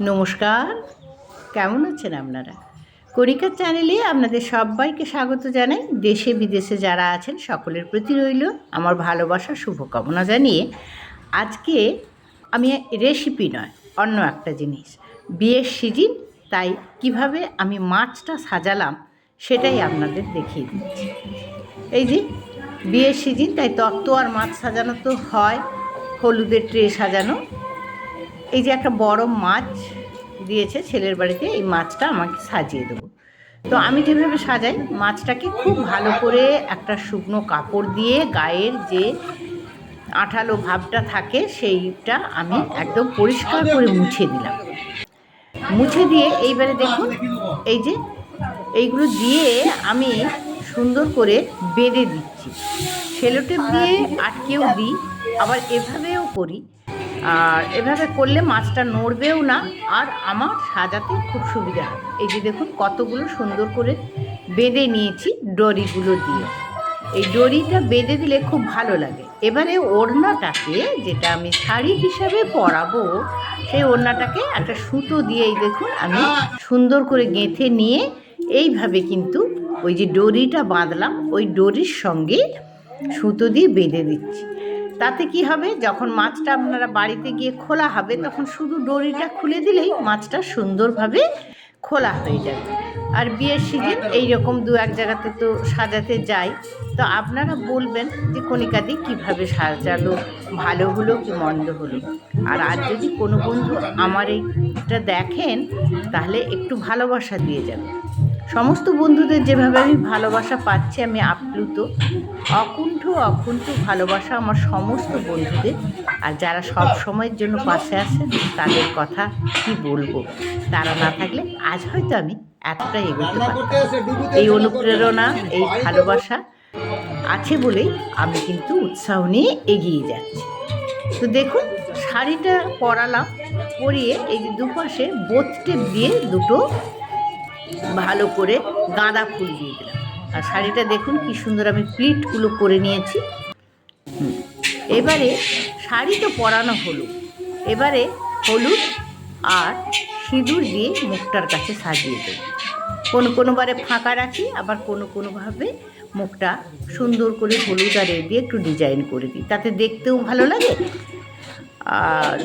নমস্কার। কেমন আছেন আপনারা? কণিকার চ্যানেলে আপনাদের সবাইকে স্বাগত জানাই। দেশে বিদেশে যারা আছেন, সকলের প্রতি রইল আমার ভালোবাসা, শুভকামনা জানিয়ে। আজকে আমি রেসিপি নয়, অন্য একটা জিনিস। বিয়ের সিজন, তাই কীভাবে আমি মাছটা সাজালাম সেটাই আপনাদের দেখিয়ে দিচ্ছি। এই যে, বিয়ের সিজন, তাই তত্ত্ব আর মাছ সাজানো তো হয়, হলুদের ট্রে সাজানো। এই যে একটা বড় মাছ দিয়েছে ছেলের বাড়িতে, এই মাছটা আমাকে সাজিয়ে দেবো। তো আমি যেভাবে সাজাই, মাছটাকে খুব ভালো করে একটা শুকনো কাপড় দিয়ে গায়ের যে আঠালো ভাবটা থাকে, সেইটা আমি একদম পরিষ্কার করে মুছে দিলাম। মুছে দিয়ে এইবারে দেখুন, এই যে এইগুলো দিয়ে আমি সুন্দর করে বেঁধে দিচ্ছি। সেলোটেপ দিয়ে আটকেও দিই, আবার এভাবেও করি। আর এভাবে করলে মাছটা নড়বেও না, আর আমার সাজাতে খুব সুবিধা হয় এই যে দেখুন কতগুলো সুন্দর করে বেঁধে নিয়েছি ডরিগুলো দিয়ে। এই ডরিটা বেঁধে দিলে খুব ভালো লাগে। এবারে ওড়নাটাকে, যেটা আমি শাড়ি হিসাবে পরাবো, সেই ওড়নাটাকে একটা সুতো দিয়ে এই দেখুন আমি সুন্দর করে গেঁথে নিয়ে এইভাবে কিন্তু ওই যে ডরিটা বাঁধলাম, ওই ডরির সঙ্গে সুতো দিয়ে বেঁধে দিচ্ছি। তাতে কি হবে? যখন মাছটা আপনারা বাড়িতে গিয়ে খোলা হবে, তখন শুধু ডরিটা খুলে দিলেই মাছটা সুন্দরভাবে খোলা হয়ে যাবে। আর বিয়ের সিজন এইরকম দু এক জায়গাতে তো সাজাতে যাই তো আপনারা বলবেন যে কণিকাদি কীভাবে সাজালো? ভালো হলো কি মন্দ হলো? আর আর যদি কোনো বন্ধু আমার এইটা দেখেন, তাহলে একটু ভালোবাসা দিয়ে যাবে। সমস্ত বন্ধুদের যেভাবে আমি ভালোবাসা পাচ্ছি, আমি আপ্লুত। অকুণ্ঠ অকুণ্ঠ ভালোবাসা আমার সমস্ত বন্ধুদের। আর যারা সব সময়ের জন্য পাশে আছেন, তাদের কথা কি বলব? তারা না থাকলে আজ হয়তো আমি এতটা এগোতে পারি এই অনুপ্রেরণা, এই ভালোবাসা আছে বলেই আমি কিন্তু উৎসাহ নিয়ে এগিয়ে যাচ্ছি। তো দেখুন, শাড়িটা পরালাম, পরিয়ে এই যে দুপাশে বোত টেপ দিয়ে দুটো ভালো করে গাঁদা ফুল দিয়ে দিলাম। আর শাড়িটা দেখুন কি সুন্দর আমি প্লিটগুলো করে নিয়েছি। এবারে শাড়ি তো পরানো হলো। এবারে হলুদ আর সিঁদুর দিয়ে মুখটার কাছে সাজিয়ে দেবো। কোনো কোনোবারে ফাঁকা রাখি, আবার কোনো কোনোভাবে মুখটা সুন্দর করে হলুদ আর দিয়ে একটু ডিজাইন করে দিই। তাতে দেখতেও ভালো লাগে। আর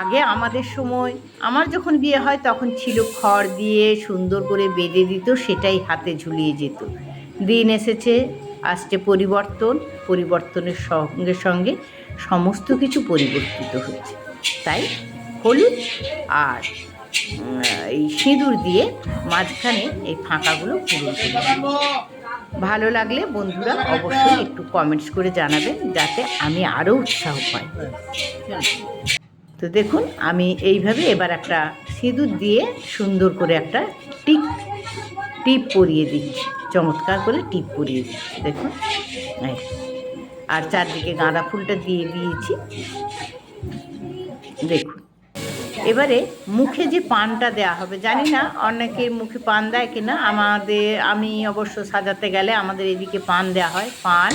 আগে আমাদের সময়, আমার যখন বিয়ে হয় তখন ছিল খড় দিয়ে সুন্দর করে বেঁধে দিত, সেটাই হাতে ঝুলিয়ে যেত। দিন এসেছে, আসছে পরিবর্তন, পরিবর্তনের সঙ্গে সঙ্গে সমস্ত কিছু পরিবর্তিত হচ্ছে। তাই হলুদ আর এই সিঁদুর দিয়ে মাঝখানে এই ফাঁকাগুলো পূরণ করি ভালো লাগলে বন্ধুরা অবশ্যই একটু কমেন্টস করে জানাবেন, যাতে আমি আরও উৎসাহ পাই। তো দেখুন, আমি এইভাবে এবার একটা সিঁদুর দিয়ে সুন্দর করে একটা টিপ টিপ পরিয়ে দিচ্ছি। চমৎকার করে টিপ পরিয়ে দিচ্ছি, দেখুন। আর চারদিকে গাঁদা ফুলটা দিয়ে দিয়েছি। দেখুন। এবারে মুখে যে পানটা দেওয়া হবে, জানি না অনেকের মুখে পান দেয় কিনা আমাদের, আমি অবশ্য সাজাতে গেলে আমাদের এদিকে পান দেওয়া হয়, পান।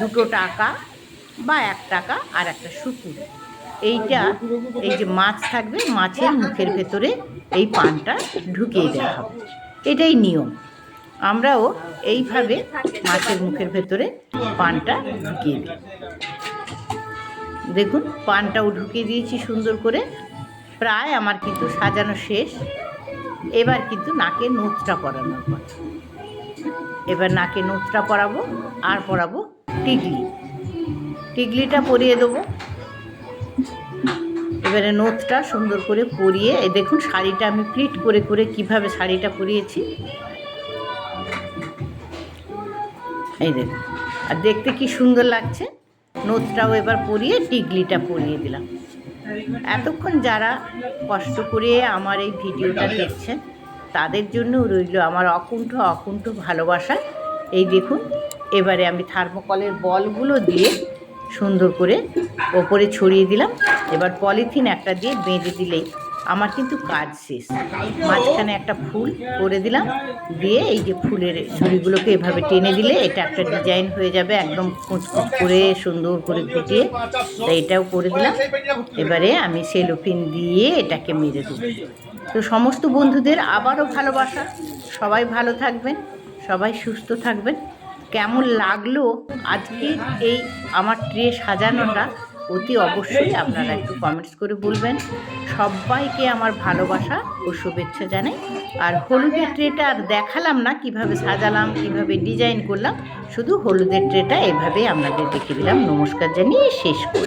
দুটো টাকা বা এক টাকা আর একটা শুকুর এইটা এই যে মাছ থাকবে, মাছের মুখের ভেতরে এই পানটা ঢুকিয়ে দেওয়া হবে। এটাই নিয়ম। আমরাও এইভাবে মাছের মুখের ভেতরে পানটা ঢুকিয়ে দিই। দেখুন, পানটাও ঢুকিয়ে দিয়েছি সুন্দর করে। প্রায় আমার কিন্তু সাজানো শেষ। এবার কিন্তু নাকে নোচটা পরানোর পর এবার নাকে নোচটা পরাবো, আর পরাবো টিকলি টিকলিটা পরিয়ে দেবো। এবারে নোথটা সুন্দর করে পরিয়ে দেখুন শাড়িটা আমি প্লিট করে করে কীভাবে শাড়িটা পরিয়েছি। এই দেখুন, আর দেখতে কি সুন্দর লাগছে? নোথটাও এবার পরিয়ে টিকলিটা পরিয়ে দিলাম। এতক্ষণ যারা কষ্ট করে আমার এই ভিডিওটা দেখছেন, তাদের জন্য রইল আমার অকুণ্ঠ অকুণ্ঠ ভালোবাসা। এই দেখুন, এবারে আমি থার্মোকলের বলগুলো দিয়ে সুন্দর করে ওপরে ছড়িয়ে দিলাম। এবার পলিথিন একটা দিয়ে বেঁধে দিলেই আমার কিন্তু কাজ শেষ। মাঝখানে একটা ফুল করে দিলাম, দিয়ে এই যে ফুলের ঝুড়িগুলোকে এভাবে টেনে দিলে এটা একটা ডিজাইন হয়ে যাবে, একদম কুচকুচ করে, সুন্দর করে ফুটিয়ে তো এটাও করে দিলাম। এবারে আমি সেলোফিন দিয়ে এটাকে মেরে দেবো। তো সমস্ত বন্ধুদের আবারও ভালোবাসা। সবাই ভালো থাকবেন, সবাই সুস্থ থাকবেন। কেমন লাগল আজকে এই আমার ট্রে সাজানোটা? অতি অবশ্যই আপনারা একটু কমেন্টস করে বলবেন। সবাইকে আমার ভালোবাসা ও শুভেচ্ছা জানাই। আর হলুদের ট্রেটা আর দেখালাম না কীভাবে সাজালাম, কীভাবে ডিজাইন করলাম, শুধু হলুদের ট্রেটা এভাবেই আপনাদের দেখে দিলাম। নমস্কার জানিয়ে শেষ করি।